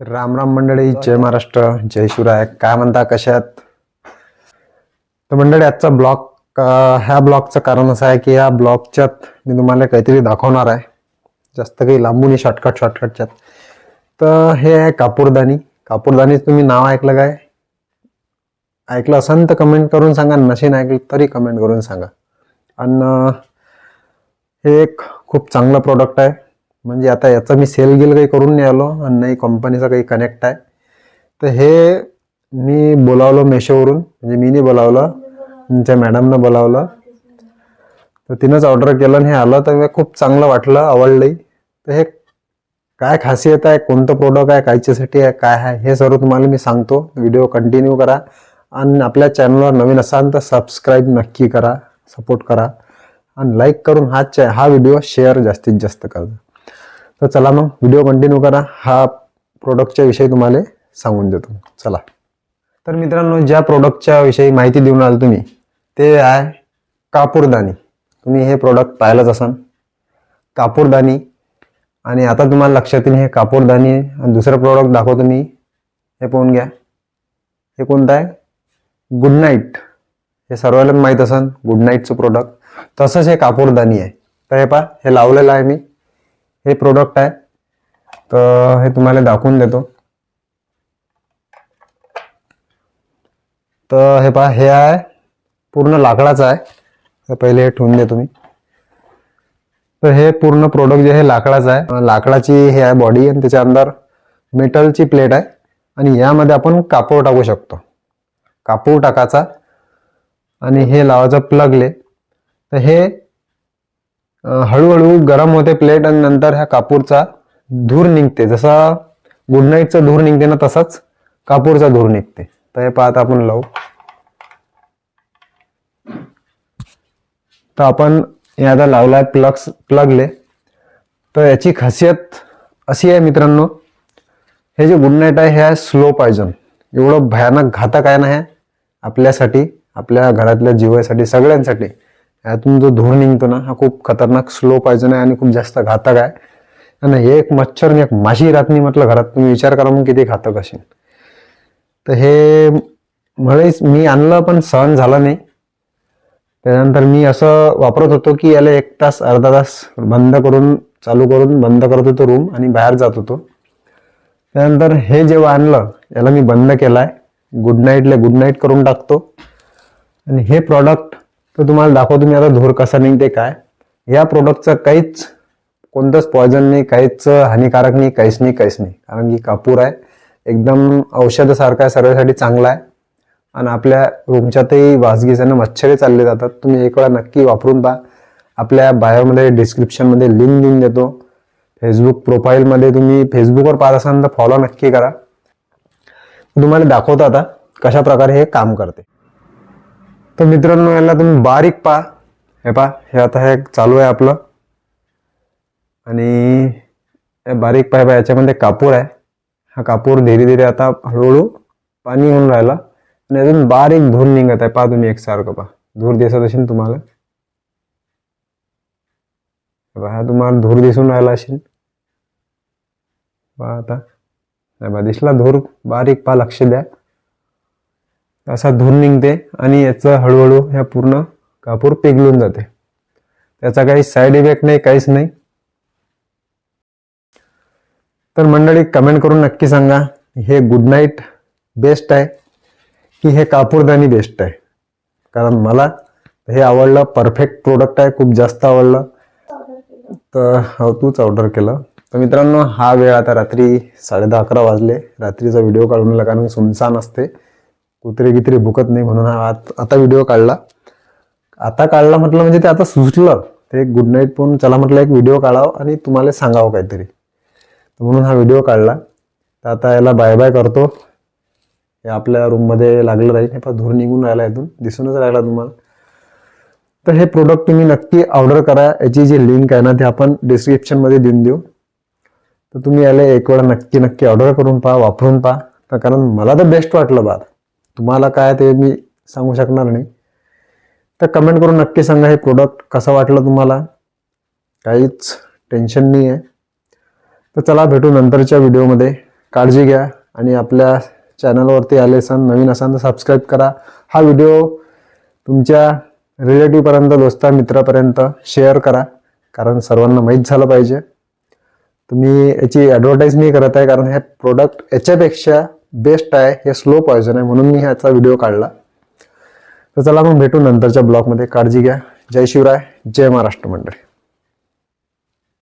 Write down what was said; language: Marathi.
राम राम मंडळी जय महाराष्ट्र जय शिवराय. काय म्हणता कशात? तर मंडळी आजचा ब्लॉग ह्या ब्लॉगचं कारण असं आहे की या ब्लॉगच्यात मी तुम्हाला काहीतरी दाखवणार आहे. जास्त काही लांबून शॉर्टकट शॉर्टकटच्यात तर हे आहे कापूरदानी. कापूरदानी तुम्ही नाव ऐकलं काय? ऐकलं असेल तर कमेंट करून सांगा. नशीन ऐकलं तरी कमेंट करून सांगा. आणि हे एक खूप चांगलं प्रोडक्ट आहे. म्हणजे आता याचं मी सेल गेल काही करून नाही आलो आणि नाही कंपनीचा काही कनेक्ट आहे. तर हे मी बोलावलं मेशोवरून. म्हणजे मी नाही बोलावलं तुमच्या मॅडमनं बोलावलं. तर तिनंच ऑर्डर केलं आणि हे आलं तर मी खूप चांगलं वाटलं आवडलंही. तर हे काय खासियत आहे कोणतं प्रोडक्ट आहे कायच्यासाठी आहे काय आहे हे सर्व तुम्हाला मी सांगतो. व्हिडिओ कंटिन्यू करा. आणि आपल्या चॅनलवर नवीन असाल तर सबस्क्राईब नक्की करा सपोर्ट करा. आणि लाईक करून हा चॅ हा व्हिडिओ शेअर जास्तीत जास्त करा. तर चला मग व्हिडिओ कंटिन्यू करा. हा प्रोडक्टच्या विषयी तुम्हाला सांगून देतो. चला. तर मित्रांनो ज्या प्रोडक्टच्या विषयी माहिती देऊन आल तुम्ही ते आहे कापूरदानी तुम्ही हे प्रोडक्ट पाहिलंच असाल. कापूरदानी आणि आता तुम्हाला लक्षात येईल हे कापूरदानी आणि दुसरं प्रोडक्ट दाखवतो मी. हे पाहून घ्या. हे कोणतं आहे? गुड नाईट हे सर्वांना माहीत असेल गुड नाईटचं प्रोडक्ट तसंच हे कापूरदानी आहे. तर हे पहा हे लावलेलं आहे मी. हे प्रोडक्ट आहे. तर हे तुम्हाला दाखवून देतो. तर हे पहा हे आहे. पूर्ण लाकडाचं आहे. तर पहिले हे ठेवून देतो मी. तर हे पूर्ण प्रोडक्ट जे आहे लाकडाचं आहे. लाकडाची हे आहे बॉडी आणि त्याच्या अंदर मेटलची प्लेट आहे. आणि यामध्ये आपण कापूर टाकू शकतो. कापूर टाकायचा. आणि हे लावायचं प्लगले तर हे हळूहळू गरम होते प्लेट आणि नंतर ह्या कापूरचा धूर निघते. जसा गुड नाईटचा धूर निघते ना तसाच कापूरचा धूर निघते. तर हे पाहता आपण लावू. तर आपण हे आता लावलाय प्लग्स प्लगले तर याची खासियत अशी आहे मित्रांनो हे जे गुड नाईट आहे हे आहे स्लो पॉयझन एवढं भयानक घातक आहे ना हे आपल्यासाठी आपल्या घरातल्या जीवासाठी सगळ्यांसाठी. यातून जो धूर निघतो ना हा खूप खतरनाक स्लो पाहिजे आहे आणि खूप जास्त घातक आहे. आणि हे एक मच्छर आणि एक माशी राहत नाही म्हटलं घरात तुम्ही विचार करा मग किती घातक असेल. तर हे म्हळेच मी आणलं पण सहन झालं नाही. त्यानंतर मी असं वापरत होतो की याला एक तास अर्धा तास बंद करून चालू करून बंद करत होतो रूम आणि बाहेर जात होतो. त्यानंतर हे जेव्हा आणलं याला मी बंद केलाय. गुड नाईटला गुड नाईट करून टाकतो. आणि हे प्रॉडक्ट तर तुम्हाला दाखवतो मी आता धूर कसा निघते काय. या प्रोडक्टचं काहीच कोणतंच पॉयझन नाही काहीच हानिकारक नाही काहीच नाही काहीच नाही. कारण की कापूर आहे. एकदम औषधासारखा आहे सर्वांसाठी चांगला आहे. आणि आपल्या रूमच्यातही वासगीसानं मच्छरे चालले जातात. तुम्ही एक वेळा नक्की वापरून पहा. आपल्या बायोमध्ये डिस्क्रिप्शनमध्ये लिंक देऊन देतो. फेसबुक प्रोफाईलमध्ये तुम्ही फेसबुकवर पाहत असाल तर फॉलो नक्की करा. तुम्हाला दाखवतो आता कशा प्रकारे हे काम करते. तर मित्रांनो याला तुम्ही बारीक पा हे पहा हे आता हे चालू आहे आपलं. आणि हे बारीक पाय याच्यामध्ये कापूर आहे. हा कापूर धीरे धीरे आता हळूहळू पाणी येऊन राहिला. आणि अजून बारीक धूर निघत आहे. पहा तुम्ही एकसारखं पहा. धूर दिसत असेल तुम्हाला. हा तुम्हाला धूर दिसून राहिला असेल. पहा आता. नाही बा दिसला धूर. बारीक पहा लक्ष द्या. असा धूर निघते आणि याचं हळूहळू ह्या पूर्ण कापूर पिघलून जाते. त्याचा काही साईड इफेक्ट नाही काहीच नाही. तर मंडळी कमेंट करून नक्की सांगा हे गुड नाईट बेस्ट आहे की हे कापूरदानी बेस्ट आहे? कारण मला हे आवडलं परफेक्ट प्रोडक्ट आहे खूप जास्त आवडलं. तर हो तूच ऑर्डर केलं. तर मित्रांनो हा वेळ आता रात्री साडे दहा अकरा वाजले. रात्रीचा व्हिडिओ काढून कारण सुनसान असते. कुत्रे गित्रे भुकत नाही म्हणून हा आत- आता व्हिडिओ काढला. आता काढला म्हटलं म्हणजे ते आता सुचलं. ते गुड नाईट पण चला म्हटलं एक व्हिडिओ काढावं आणि तुम्हाला सांगावं काहीतरी. तर म्हणून हा व्हिडिओ काढला. तर आता याला बाय बाय करतो. हे आपल्या रूममध्ये लागलं राहील. हे पण धूर निघून राहिला इथून. दिसूनच राहिला तुम्हाला. तर हे प्रोडक्ट तुम्ही नक्की ऑर्डर करा. याची जी लिंक आहे ना ते आपण डिस्क्रिप्शनमध्ये देऊन देऊ. तर तुम्ही याला एक वेळा नक्की नक्की ऑर्डर करून पहा वापरून पहा. तर कारण मला तर बेस्ट वाटलं बा तुम्हाला काय ते मी सांगू शकणार नाही. तर कमेंट करून नक्की सांगा हे प्रोडक्ट कसं वाटलं तुम्हाला. काहीच टेन्शन नाही आहे तर चला भेटू नंतरच्या व्हिडिओमध्ये काळजी घ्या आणि आपल्या चॅनलवरती आले असाल नवीन असाल तर सबस्क्राईब करा. हा व्हिडिओ तुमच्या रिलेटिव्हपर्यंत दोस्ता मित्रापर्यंत शेअर करा. कारण सर्वांना माहीत झालं पाहिजे. तुम्ही याची ॲडव्हर्टाईज नाही करत आहे कारण हे प्रोडक्ट याच्यापेक्षा बेस्ट आहे हे स्लो पॉयझन आहे म्हणून मी ह्याचा व्हिडिओ काढला. तर चला मग भेटू नंतरच्या ब्लॉगमध्ये काळजी घ्या. जय शिवराय. जय महाराष्ट्र मंडळी.